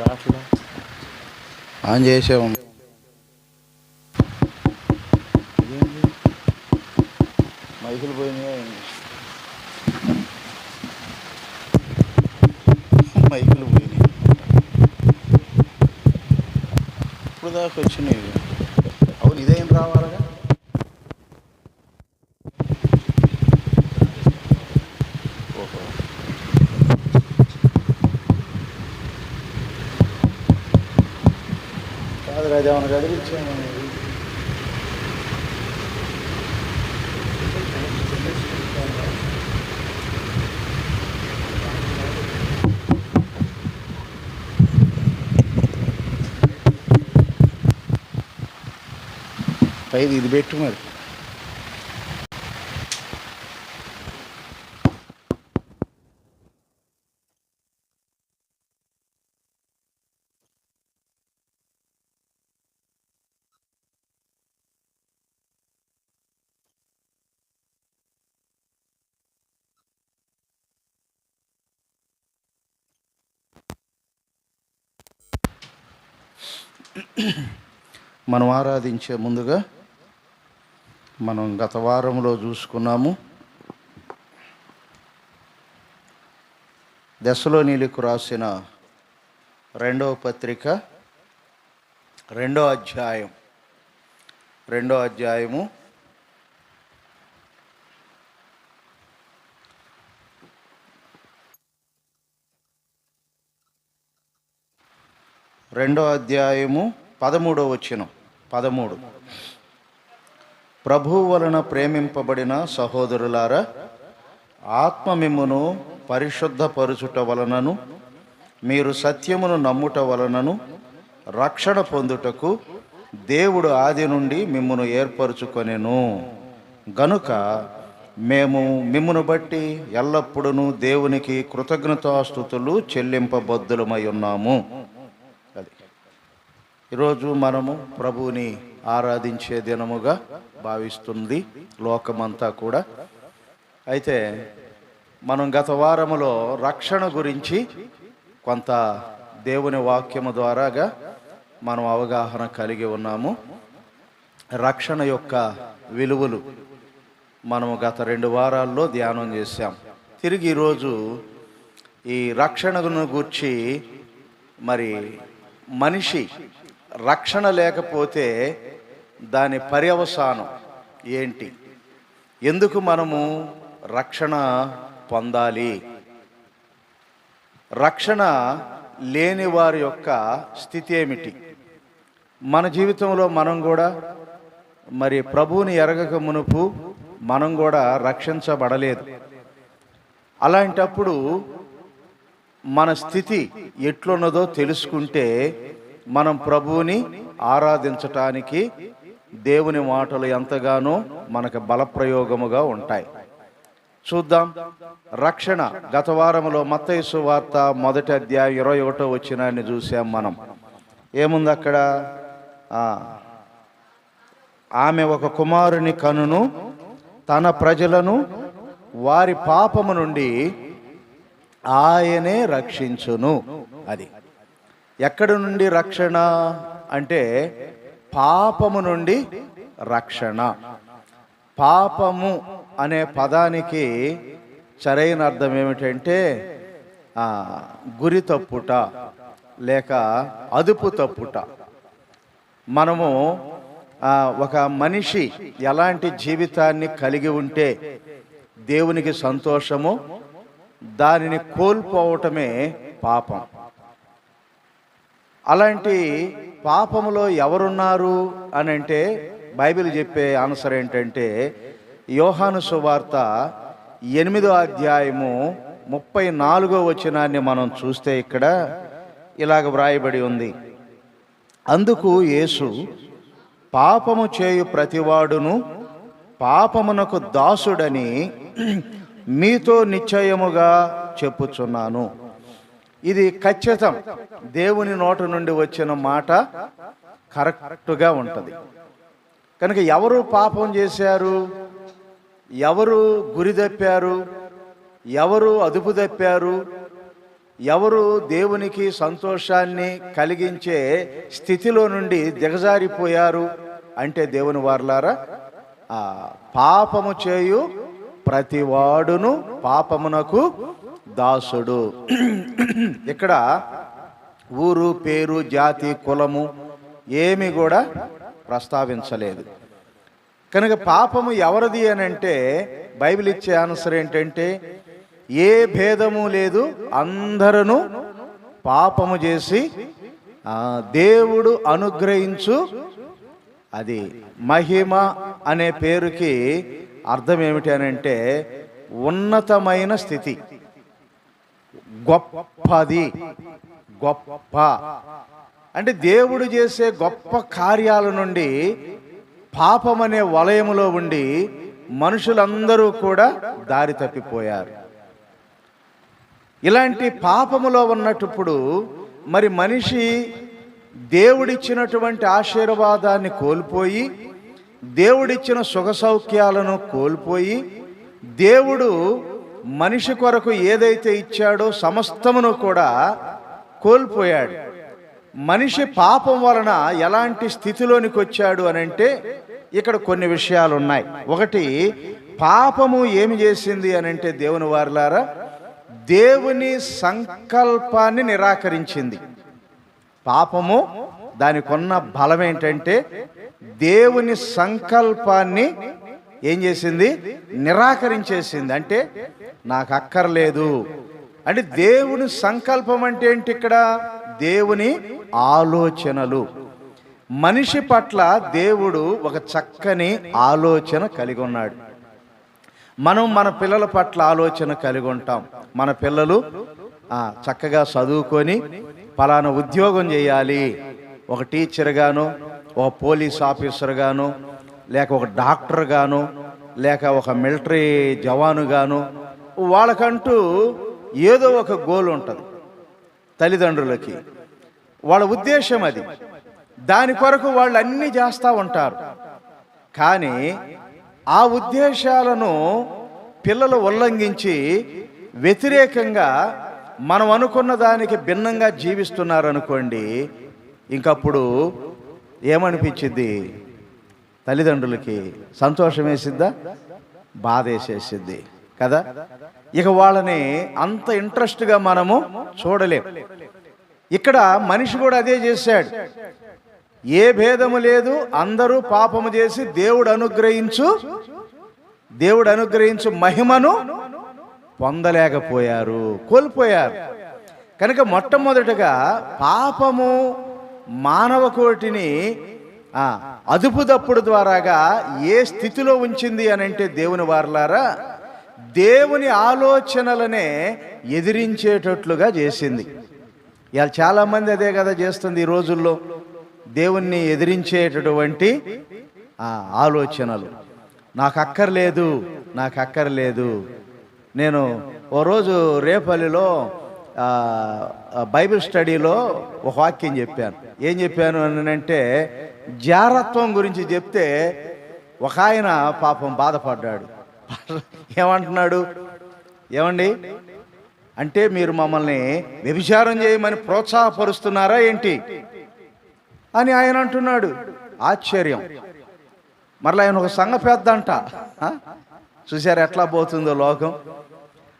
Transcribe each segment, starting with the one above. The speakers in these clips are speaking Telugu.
మీరు ఆన్ చేసాము మైకులు పోయినాయా మైకులు పోయినాయి? ఇప్పుడు దాకా వచ్చినాయి. కాదు రాజా ఏమైనా కదిలిచ్చాము పైది ఇది పెట్టు మరి. మనం ఆరాధించే ముందుగా మనం గత వారంలో చూసుకున్నాము. దశలో నీలకు రాసిన రెండవ పత్రిక రెండో అధ్యాయం. రెండో అధ్యాయము రెండో అధ్యాయము పదమూడో వచ్చిన పదమూడు. ప్రభువు వలన ప్రేమింపబడిన సహోదరులారా ఆత్మ మిమ్మును పరిశుద్ధపరుచుట వలనను మీరు సత్యమును నమ్ముట వలనను రక్షణ పొందుటకు దేవుడు ఆది నుండి మిమ్మును ఏర్పరచుకొనెను. గనుక మేము మిమ్మును బట్టి ఎల్లప్పుడూ దేవునికి కృతజ్ఞతాస్థుతులు చెల్లింపబద్దులమై ఉన్నాము. ఈరోజు మనము ప్రభువుని ఆరాధించే దినముగా భావిస్తుంది లోకమంతా కూడా. అయితే మనం గత వారములో రక్షణ గురించి కొంత దేవుని వాక్యము ద్వారాగా మనం అవగాహన కలిగి ఉన్నాము. రక్షణ యొక్క విలువలు మనము గత రెండు వారాల్లో ధ్యానం చేశాం. తిరిగి ఈరోజు ఈ రక్షణను గూర్చి మరి మనిషి రక్షణ లేకపోతే దాని పర్యవసానం ఏంటి? ఎందుకు మనము రక్షణ పొందాలి? రక్షణ లేని వారి యొక్క స్థితి ఏమిటి? మన జీవితంలో మనం కూడా మరి ప్రభువుని ఎరగక మునుపు మనం కూడా రక్షించబడలేదు. అలాంటప్పుడు మన స్థితి ఎట్లున్నదో తెలుసుకుంటే మనం ప్రభువుని ఆరాధించటానికి దేవుని మాటలు ఎంతగానో మనకు బలప్రయోగముగా ఉంటాయి. చూద్దాం. రక్షణ. గత వారంలో మత్తయసు వార్త మొదటి అధ్యాయం ఇరవై ఒకటో వచ్చినాన్ని చూసాం మనం. ఏముంది అక్కడ? ఆమె ఒక కుమారుని కనును తన ప్రజలను వారి పాపము నుండి ఆయనే రక్షించును అది. ఎక్కడి నుండి రక్షణ? అంటే పాపము నుండి రక్షణ. పాపము అనే పదానికి సరైన అర్థం ఏమిటంటే గురి తప్పుట లేక అదుపు తప్పుట. మనము ఒక మనిషి ఎలాంటి జీవితాన్ని కలిగి ఉంటే దేవునికి సంతోషము దానిని కోల్పోవటమే పాపం. అలాంటి పాపములో ఎవరున్నారు అని అంటే బైబిల్ చెప్పే ఆన్సర్ ఏంటంటే యోహాను సువార్త ఎనిమిదో అధ్యాయము ముప్పై నాలుగో వచనాన్ని మనం చూస్తే ఇక్కడ ఇలాగ వ్రాయబడి ఉంది. అందుకు యేసు పాపము చేయు ప్రతివాడును పాపమునకు దాసుడని మీతో నిశ్చయముగా చెప్పుచున్నాను. ఇది ఖచ్చితం. దేవుని నోట నుండి వచ్చిన మాట కరెక్ట్గా ఉంటుంది. కనుక ఎవరు పాపం చేశారు? ఎవరు గురి తప్పారు? ఎవరు అదుపు తప్పారు? ఎవరు దేవునికి సంతోషాన్ని కలిగించే స్థితిలో నుండి దిగజారిపోయారు? అంటే దేవుని వార్లారా ఆ పాపము చేయు ప్రతివాడును పాపమునకు దాసుడు. ఇక్కడ ఊరు పేరు జాతి కులము ఏమి కూడా ప్రస్తావించలేదు. కనుక పాపము ఎవరిది అని అంటే బైబిల్ ఇచ్చే ఆన్సర్ ఏంటంటే ఏ భేదము లేదు అందరూ పాపము చేసి దేవుడు అనుగ్రహించు అది మహిమ అనే పేరుకి అర్థం ఏమిటి అని అంటే ఉన్నతమైన స్థితి. గొప్పది. గొప్ప. అంటే దేవుడు చేసే గొప్ప కార్యాల నుండి పాపం అనే వలయములో ఉండి మనుషులందరూ కూడా దారి తప్పిపోయారు. ఇలాంటి పాపములో ఉన్నప్పుడు మరి మనిషి దేవుడిచ్చినటువంటి ఆశీర్వాదాన్ని కోల్పోయి దేవుడిచ్చిన సుఖ సౌఖ్యాలను కోల్పోయి దేవుడు మనిషి కొరకు ఏదైతే ఇచ్చాడో సమస్తమును కూడా కోల్పోయాడు. మనిషి పాపం వలన ఎలాంటి స్థితిలోనికి వచ్చాడు అని అంటే ఇక్కడ కొన్ని విషయాలు ఉన్నాయి ఒకటి పాపము ఏమి చేసింది అని అంటే దేవుని వారిలారా దేవుని సంకల్పాన్ని నిరాకరించింది. పాపము దానికి ఉన్న బలం ఏంటంటే దేవుని సంకల్పాన్ని ఏం చేసింది? నిరాకరించేసింది. అంటే నాకు అక్కర్లేదు. అంటే దేవుని సంకల్పం అంటే ఏంటి ఇక్కడ? దేవుని ఆలోచనలు. మనిషి పట్ల దేవుడు ఒక చక్కని ఆలోచన కలిగి ఉన్నాడు. మనం మన పిల్లల పట్ల ఆలోచన కలిగి ఉంటాం. మన పిల్లలు చక్కగా చదువుకొని పలానా ఉద్యోగం చేయాలి. ఒక టీచర్గాను ఒక పోలీస్ ఆఫీసర్గాను లేక ఒక డాక్టర్ గాను లేక ఒక మిలిటరీ జవాను గాను వాళ్ళకంటూ ఏదో ఒక గోల్ ఉంటుంది తల్లిదండ్రులకి. వాళ్ళ ఉద్దేశం అది. దాని కొరకు వాళ్ళు అన్నీ చేస్తూ ఉంటారు. కానీ ఆ ఉద్దేశాలను పిల్లలు ఉల్లంఘించి వ్యతిరేకంగా మనం అనుకున్న దానికి భిన్నంగా జీవిస్తున్నారు అనుకోండి ఇంకప్పుడు ఏమనిపించింది తల్లిదండ్రులకి సంతోషం వేసిద్దా బాధ వేసేసిద్ది కదా? ఇక వాళ్ళని అంత ఇంట్రెస్ట్గా మనము చూడలేం. ఇక్కడ మనిషి కూడా అదే చేశాడు. ఏ భేదము లేదు అందరూ పాపము చేసి దేవుడు అనుగ్రహించు దేవుడు అనుగ్రహించు మహిమను పొందలేకపోయారు కోల్పోయారు. కనుక మొట్టమొదటగా పాపము మానవ కోటిని అదుపు తప్పుడు ద్వారాగా ఏ స్థితిలో ఉంచింది అని అంటే దేవుని వారలారా దేవుని ఆలోచనలనే ఎదిరించేటట్లుగా చేసింది. ఇవాళ చాలామంది అదే కదా చేస్తుంది ఈ రోజుల్లో. దేవుణ్ణి ఎదిరించేటటువంటి ఆలోచనలు. నాకు అక్కర్లేదు నాకు అక్కర్లేదు. నేను ఓ రోజు రేపల్లిలో బైబిల్ స్టడీలో ఒక వాక్యం చెప్పాను. ఏం చెప్పాను అని అంటే జారత్వం గురించి చెప్తే ఒక ఆయన పాపం బాధపడ్డాడు. ఏమంటున్నాడు? ఏమండి? అంటే మీరు మమ్మల్ని వ్యభిచారం చేయమని ప్రోత్సాహపరుస్తున్నారా ఏంటి? అని ఆయన అంటున్నాడు. ఆశ్చర్యం. మరలా ఆయన ఒక సంఘ పెద్ద అంట చూసారు ఎట్లా పోతుందో లోకం?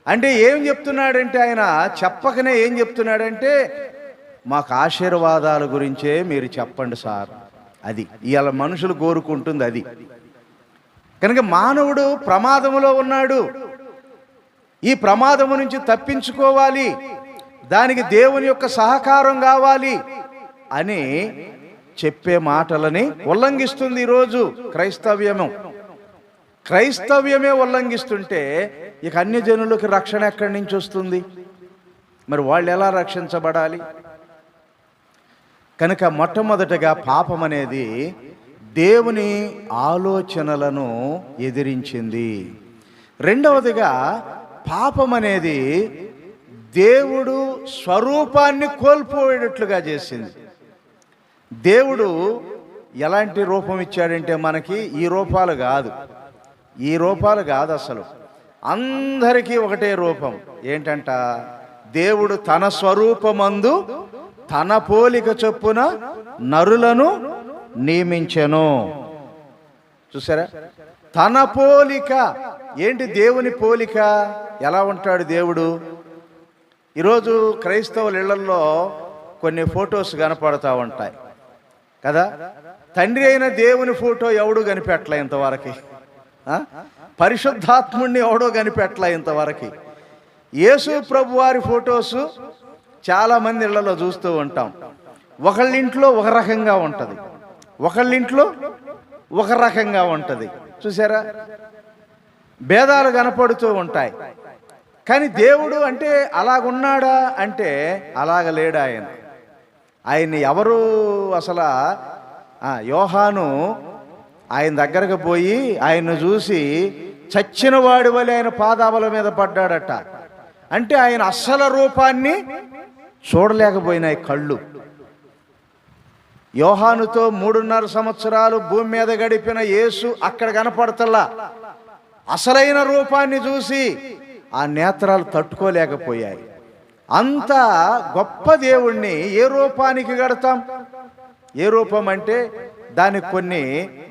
అంటే ఏం చెప్తున్నాడంటే ఆయన చెప్పకనే ఏం చెప్తున్నాడంటే మాకు ఆశీర్వాదాల గురించే మీరు చెప్పండి సార్. అది. ఇవాళ మనుషులు కోరుకుంటుంది అది. కనుక మానవుడు ప్రమాదములో ఉన్నాడు. ఈ ప్రమాదము నుంచి తప్పించుకోవాలి. దానికి దేవుని యొక్క సహకారం కావాలి అని చెప్పే మాటలని ఉల్లంఘిస్తుంది ఈరోజు క్రైస్తవ్యము. క్రైస్తవ్యమే ఉల్లంఘిస్తుంటే ఇక అన్య జనులకు రక్షణ ఎక్కడి నుంచి వస్తుంది? మరి వాళ్ళు ఎలా రక్షించబడాలి? కనుక మొట్టమొదటగా పాపం అనేది దేవుని ఆలోచనలను ఎదిరించింది. రెండవదిగా పాపం అనేది దేవుడు స్వరూపాన్ని కోల్పోయేటట్లుగా చేసింది. దేవుడు ఎలాంటి రూపం ఇచ్చాడంటే మనకి ఈ రూపాలు కాదు. ఈ రూపాలు కాదు అసలు. అందరికీ ఒకటే రూపం. ఏంటంట? దేవుడు తన స్వరూపమందు తన పోలిక చొప్పున నరులను నియమించెను. చూసారా? తన పోలిక ఏంటి దేవుని పోలిక? ఎలా ఉంటాడు దేవుడు? ఈరోజు క్రైస్తవుల ఇళ్ళలో కొన్ని ఫొటోస్ కనపడతా ఉంటాయి. కదా? తండ్రి అయిన దేవుని ఫోటో ఎవడు కనిపెట్టలే ఇంతవరకు. పరిశుద్ధాత్ముడిని ఎవడో కనిపెట్టలే ఇంతవరకు. యేసు ప్రభు వారి ఫొటోస్ చాలా మంది ఇళ్ళలో చూస్తూ ఉంటాం. ఒకళ్ళింట్లో ఒక రకంగా ఉంటుంది. ఒకళ్ళింట్లో ఒక రకంగా ఉంటుంది. చూసారా? భేదాలు కనపడుతూ ఉంటాయి. కానీ దేవుడు అంటే అలాగున్నాడా అంటే అలాగ లేడు ఆయన. ఆయన్ని ఎవరు అసలు యోహాను ఆయన దగ్గరకు పోయి ఆయన్ను చూసి చచ్చిన వాడి వలె ఆయన పాదాబల మీద పడ్డాడట. అంటే ఆయన అస్సల రూపాన్ని చూడలేకపోయినాయి కళ్ళు. యోహానుతో మూడున్నర సంవత్సరాలు భూమి మీద గడిపిన యేసు అక్కడ కనపడతల్లా అసలైన రూపాన్ని చూసి ఆ నేత్రాలు తట్టుకోలేకపోయాయి. అంత గొప్ప దేవుణ్ణి ఏ రూపానికి గడతాం ఏ రూపం అంటే దానికి కొన్ని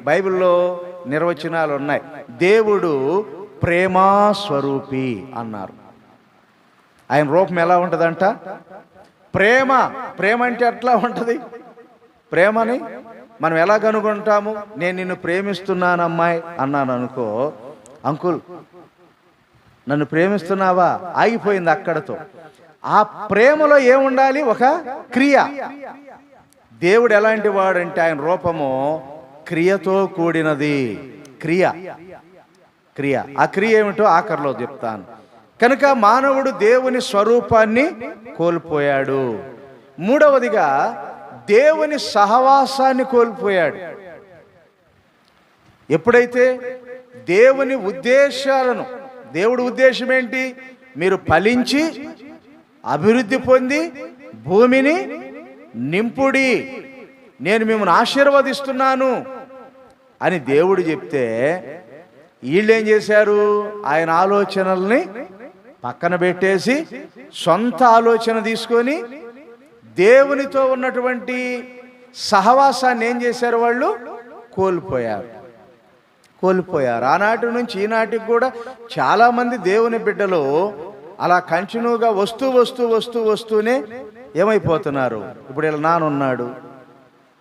బైబిల్లో నిర్వచనాలు ఉన్నాయి. దేవుడు ప్రేమా స్వరూపి అన్నారు. ఆయన రూపం ఎలా ఉంటుందంట? ప్రేమ ప్రేమ అంటే ఎట్లా ఉంటుంది? ప్రేమని మనం ఎలా కనుగొంటాము? నేను నిన్ను ప్రేమిస్తున్నాను అమ్మాయి అన్నాను అనుకో అంకుల్ నన్ను ప్రేమిస్తున్నావా? ఆగిపోయింది అక్కడతో. ఆ ప్రేమలో ఏముండాలి? ఒక క్రియ. దేవుడు ఎలాంటి వాడంటే ఆయన రూపము క్రియతో కూడినది. క్రియ. క్రియ. ఆ క్రియ ఏమిటో ఆఖరిలో చెప్తాను. కనుక మానవుడు దేవుని స్వరూపాన్ని కోల్పోయాడు. మూడవదిగా దేవుని సహవాసాన్ని కోల్పోయాడు. ఎప్పుడైతే దేవుని ఉద్దేశాలను దేవుడి ఉద్దేశం ఏంటి మీరు ఫలించి అభివృద్ధి పొంది భూమిని నింపుడి నేను మిమ్మల్ని ఆశీర్వదిస్తున్నాను అని దేవుడు చెప్తే వీళ్ళేం చేశారు? ఆయన ఆలోచనల్ని పక్కన పెట్టేసి సొంత ఆలోచన తీసుకొని దేవునితో ఉన్నటువంటి సహవాసాన్ని ఏం చేశారు వాళ్ళు? కోల్పోయారు. కోల్పోయారు. ఆనాటి నుంచి ఈనాటికి కూడా చాలామంది దేవుని బిడ్డలు అలా కంటిన్యూగా వస్తూ వస్తూ వస్తూ వస్తూనే ఏమైపోతున్నారు? ఇప్పుడు వీళ్ళ నానున్నాడు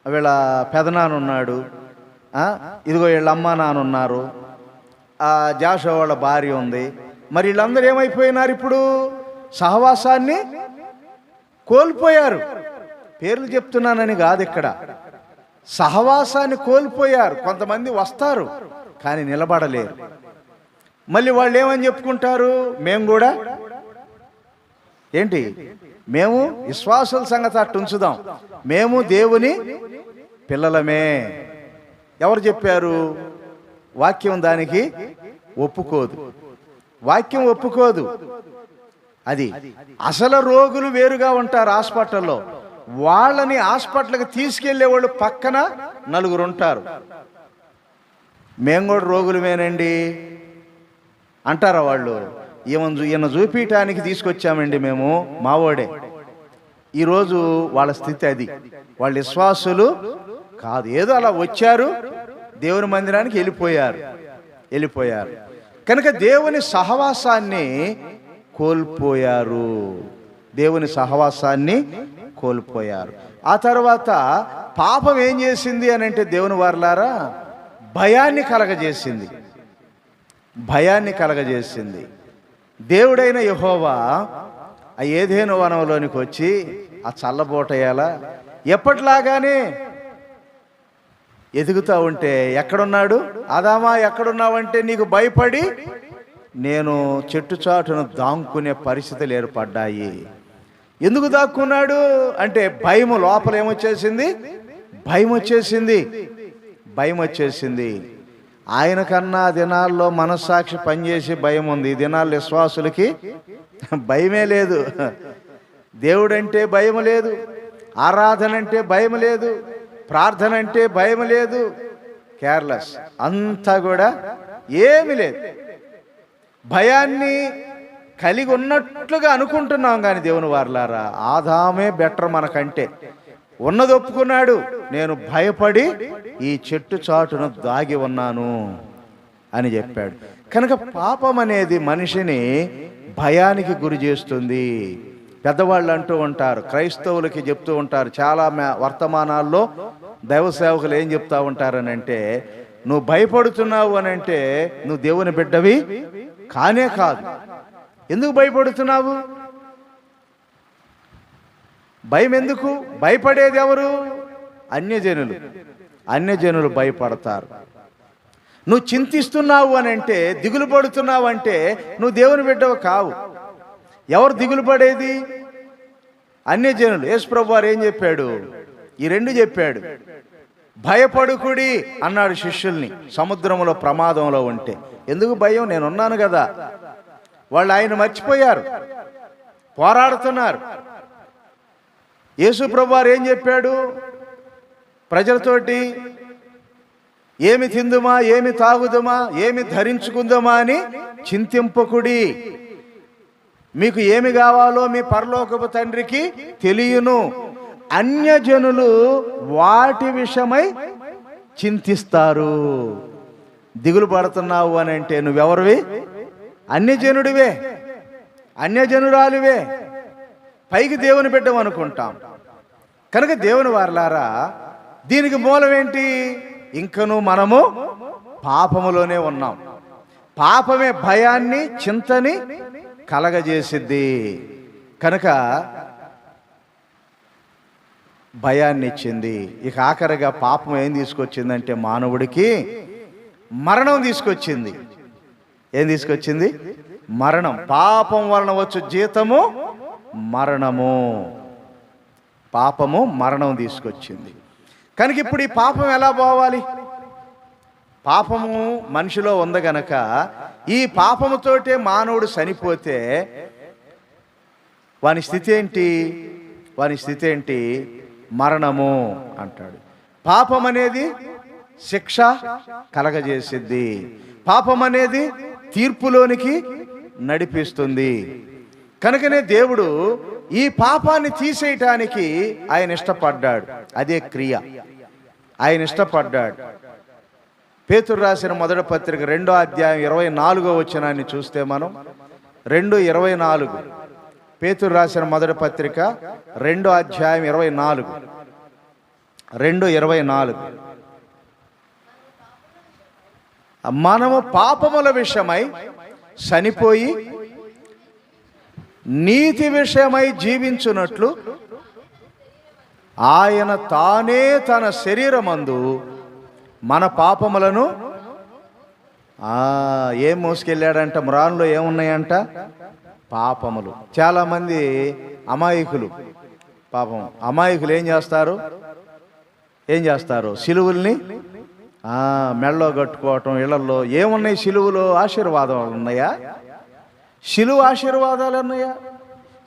వీళ్ళ పెదనానున్నాడు ఇదిగో వీళ్ళ అమ్మ నానున్నారు జాషో వాళ్ళ భార్య ఉంది. మరి వీళ్ళందరూ ఏమైపోయినారు ఇప్పుడు? సహవాసాన్ని కోల్పోయారు. పేర్లు చెప్తున్నానని కాదు ఇక్కడ. సహవాసాన్ని కోల్పోయారు. కొంతమంది వస్తారు కానీ నిలబడలేరు. మళ్ళీ వాళ్ళు ఏమని చెప్పుకుంటారు? మేము కూడా. ఏంటి? మేము విశ్వాసుల సంగతి అట్టు ఉంచుదాం. మేము దేవుని పిల్లలమే. ఎవరు చెప్పారు? వాక్యం దానికి ఒప్పుకోదు. వాక్యం ఒప్పుకోదు. అది అసలు రోగులు వేరుగా ఉంటారు హాస్పిటల్లో. వాళ్ళని హాస్పిటల్కి తీసుకెళ్ళే వాళ్ళు పక్కన నలుగురు ఉంటారు. మేము కూడా రోగులమేనండి అంటారా వాళ్ళు? ఈమె చూ- ఈయన చూపించడానికి తీసుకొచ్చామండి మేము మావోడే ఈరోజు వాళ్ళ స్థితి అది. వాళ్ళ విశ్వాసులు కాదు. ఏదో అలా వచ్చారు దేవుని మందిరానికి వెళ్ళిపోయారు. వెళ్ళిపోయారు. కనుక దేవుని సహవాసాన్ని కోల్పోయారు. దేవుని సహవాసాన్ని కోల్పోయారు. ఆ తర్వాత పాపం ఏం చేసింది అని అంటే దేవుని వారలారా భయాన్ని కలగజేసింది. భయాన్ని కలగజేసింది. దేవుడైన యహోవా ఆ ఏదేను వనంలోనికి వచ్చి ఆ చల్లబోటయ్యాలా ఎప్పటిలాగానే ఎదుగుతూ ఉంటే ఎక్కడున్నాడు? అదామా ఎక్కడున్నావంటే నీకు భయపడి? నేను చెట్టు చాటును దాంకునే పరిస్థితులు ఏర్పడ్డాయి. ఎందుకు దాక్కున్నాడు? అంటే భయం లోపల ఏమొచ్చేసింది? భయం వచ్చేసింది భయం వచ్చేసింది ఆయన కన్నా దినాల్లో మనస్సాక్షి పనిచేసి భయం ఉంది ఈ దినాల్లో విశ్వాసులకి భయమే లేదు. దేవుడంటే భయం లేదు. ఆరాధన అంటే భయం లేదు. ప్రార్థన అంటే భయం లేదు కేర్లెస్. అంతా కూడా ఏమి లేదు. భయాన్ని కలిగి ఉన్నట్లుగా అనుకుంటున్నాం కానీ దేవుని వారలారా ఆదామే బెటర్ మనకంటే. ఉన్నది ఒప్పుకున్నాడు నేను భయపడి ఈ చెట్టు చాటును దాగి ఉన్నాను అని చెప్పాడు. కనుక పాపం అనేది మనిషిని భయానికి గురి చేస్తుంది. పెద్దవాళ్ళు అంటూ ఉంటారు క్రైస్తవులకి చెప్తూ ఉంటారు. చాలా వర్తమానాల్లో దైవ సేవకులు ఏం చెప్తా ఉంటారని అంటే నువ్వు భయపడుతున్నావు అని అంటే నువ్వు దేవుని బిడ్డవి కానే కాదు. ఎందుకు భయపడుతున్నావు? భయం ఎందుకు భయపడేది ఎవరు? అన్యజనులు. అన్యజనులు భయపడతారు. నువ్వు చింతిస్తున్నావు అని అంటే దిగులు పడుతున్నావు అంటే నువ్వు దేవుని బిడ్డవు కావు. ఎవరు దిగులు పడేది? అన్యజనులు యేసుప్రభు వారు ఏం చెప్పాడు? ఈ రెండు చెప్పాడు. భయపడుకుడి అన్నాడు శిష్యుల్ని. సముద్రంలో ప్రమాదంలో ఉంటే. ఎందుకు భయం? నేను ఉన్నాను కదా. వాళ్ళు ఆయన మర్చిపోయారు. పోరాడుతున్నారు. యేసు ప్రభు వారు ఏం చెప్పాడు? ప్రజలతోటి ఏమి తిందుమా? ఏమి తాగుదుమా? ఏమి ధరించుకుందామా అని చింతింపకుడి. మీకు ఏమి కావాలో మీ పరలోకపు తండ్రికి తెలియను. అన్యజనులు వాటి విషయమై చింతిస్తారు. దిగులు పడుతున్నావు అని అంటే నువ్వెవరివి? అన్యజనుడివే. అన్యజనురాలివే. పైకి దేవుని బిడ్డం అనుకుంటాం. కనుక దేవుని వారలారా దీనికి మూలం ఏంటి? ఇంకను మనము పాపములోనే ఉన్నాం. పాపమే భయాన్ని చింతని కలగజేసిద్ది. కనుక భయాన్ని ఇచ్చింది ఇక ఆఖరిగా పాపం ఏం తీసుకొచ్చిందంటే మానవుడికి మరణం తీసుకొచ్చింది. ఏం తీసుకొచ్చింది? మరణం. పాపం వలన వచ్చు జీతము మరణము. పాపము మరణం తీసుకొచ్చింది. కనుక ఇప్పుడు ఈ పాపం ఎలా పోవాలి? పాపము మనిషిలో ఉంది గనక ఈ పాపముతోటే మానవుడు చనిపోతే వాని స్థితి ఏంటి? వాని స్థితి ఏంటి? మరణము అంటాడు. పాపం అనేది శిక్ష కలగజేసిద్ది. పాపం అనేది తీర్పులోనికి నడిపిస్తుంది. కనుకనే దేవుడు ఈ పాపాన్ని తీసేయటానికి ఆయన ఇష్టపడ్డాడు. అదే క్రియ. ఆయన ఇష్టపడ్డాడు. పేతురు రాసిన మొదటి పత్రిక రెండో అధ్యాయం ఇరవై నాలుగో వచనాన్ని చూస్తే మనం రెండు ఇరవై నాలుగు. పేతురు రాసిన మొదటి పత్రిక రెండో అధ్యాయం ఇరవై నాలుగు. రెండు ఇరవై నాలుగు. మనము పాపముల విషయమై చనిపోయి నీతి విషయమై జీవించున్నట్లు ఆయన తానే తన శరీరమందు మన పాపములను ఏం మోసుకెళ్ళాడంట? మురాన్లో ఏమున్నాయంట? పాపములు. చాలామంది అమాయకులు. పాపం. అమాయకులు ఏం చేస్తారు? ఏం చేస్తారు? సిలువుల్ని మెళ్ళలో కట్టుకోవటం ఇళ్ళలో ఏమున్నాయి సిలువులు? ఆశీర్వాదాలు ఉన్నాయా? సిలువు ఆశీర్వాదాలు ఉన్నాయా?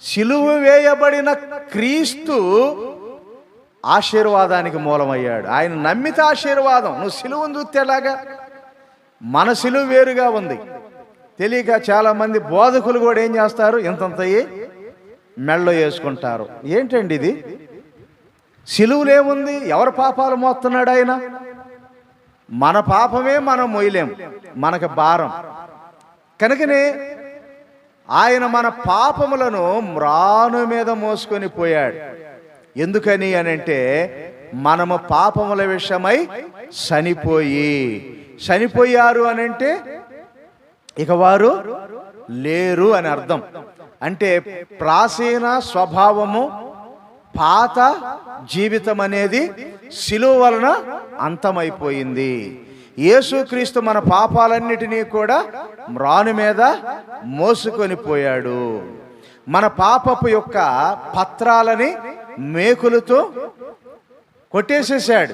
సిలువు వేయబడిన క్రీస్తు ఆశీర్వాదానికి మూలమయ్యాడు. ఆయన నమ్మితే ఆశీర్వాదం. నువ్వు సిలువను చూస్తే ఎలాగా? మన సిలువ వేరుగా ఉంది. తెలియక చాలామంది బోధకులు కూడా ఏం చేస్తారు? ఇంతంతయి మెళ్ళో వేసుకుంటారు. ఏంటండి ఇది? సిలువులేముంది ఎవరి పాపాలు మోస్తున్నాడు ఆయన? మన పాపమే మనం మొయ్యలేం. మనకు భారం. కనుకనే ఆయన మన పాపములను మ్రాను మీద మోసుకొని పోయాడు. ఎందుకని అని అంటే మనము పాపముల విషయమై చనిపోయి. చనిపోయారు అని అంటే ఇక వారు లేరు అని అర్థం. అంటే ప్రాచీన స్వభావము పాత జీవితం అనేది శిలువ వలన అంతమైపోయింది. యేసుక్రీస్తు మన పాపాలన్నిటినీ కూడా మ్రాను మీద మోసుకొని పోయాడు. మన పాపపు యొక్క పత్రాలని మేకులతో కొట్టేసేసాడు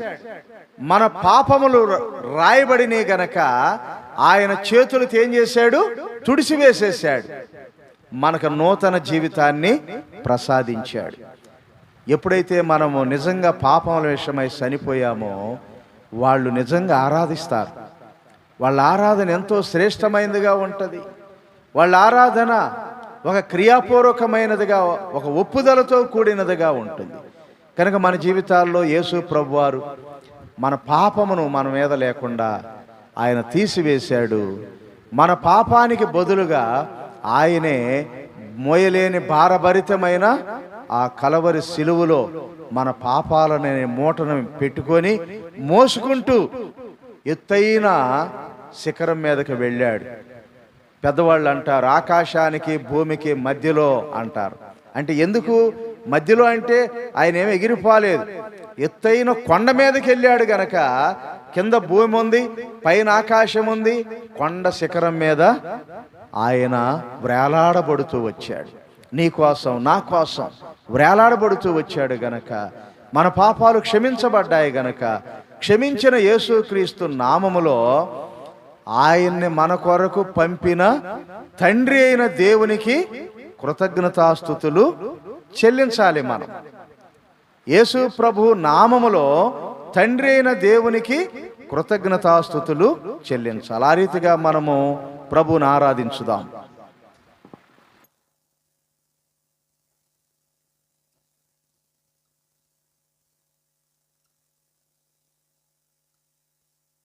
మన పాపములు రాయబడినే గనక ఆయన చేతులతో ఏం చేశాడు? తుడిసివేసేసాడు మనకు నూతన జీవితాన్ని ప్రసాదించాడు. ఎప్పుడైతే మనము నిజంగా పాపముల విషయమై చనిపోయామో వాళ్ళు నిజంగా ఆరాధిస్తారు. వాళ్ళ ఆరాధన ఎంతో శ్రేష్టమైనదిగా ఉంటుంది. వాళ్ళ ఆరాధన ఒక క్రియాపూర్వకమైనదిగా ఒక ఒప్పుదలతో కూడినదిగా ఉంటుంది. కనుక మన జీవితాల్లో యేసు ప్రభువారు మన పాపమును మన మీద లేకుండా ఆయన తీసివేశాడు. మన పాపానికి బదులుగా ఆయనే మోయలేని భారభరితమైన ఆ కలవరి సిలువలో మన పాపాలనే మూటను పెట్టుకొని మోసుకుంటూ ఎత్తైన శిఖరం మీదకి వెళ్ళాడు. పెద్దవాళ్ళు అంటారు ఆకాశానికి భూమికి మధ్యలో అంటారు. అంటే ఎందుకు? మధ్యలో అంటే ఆయన ఏమి ఎగిరిపోలేదు. ఎత్తైన కొండ మీదకి వెళ్ళాడు గనక కింద భూమి ఉంది పైన ఆకాశం ఉంది కొండ శిఖరం మీద ఆయన వ్రేలాడబడుతూ వచ్చాడు. నీ కోసం నా కోసం వ్రేలాడబడుతూ వచ్చాడు గనక మన పాపాలు క్షమించబడ్డాయి గనక క్షమించిన యేసుక్రీస్తు నామములో ఆయన్ని మన కొరకు పంపిన తండ్రి అయిన దేవునికి కృతజ్ఞతాస్థుతులు చెల్లించాలి మనం. యేసు ప్రభు నామములో తండ్రి అయిన దేవునికి కృతజ్ఞతాస్థుతులు చెల్లించాలి. ఆ రీతిగా మనము ప్రభుని ఆరాధించుదాం.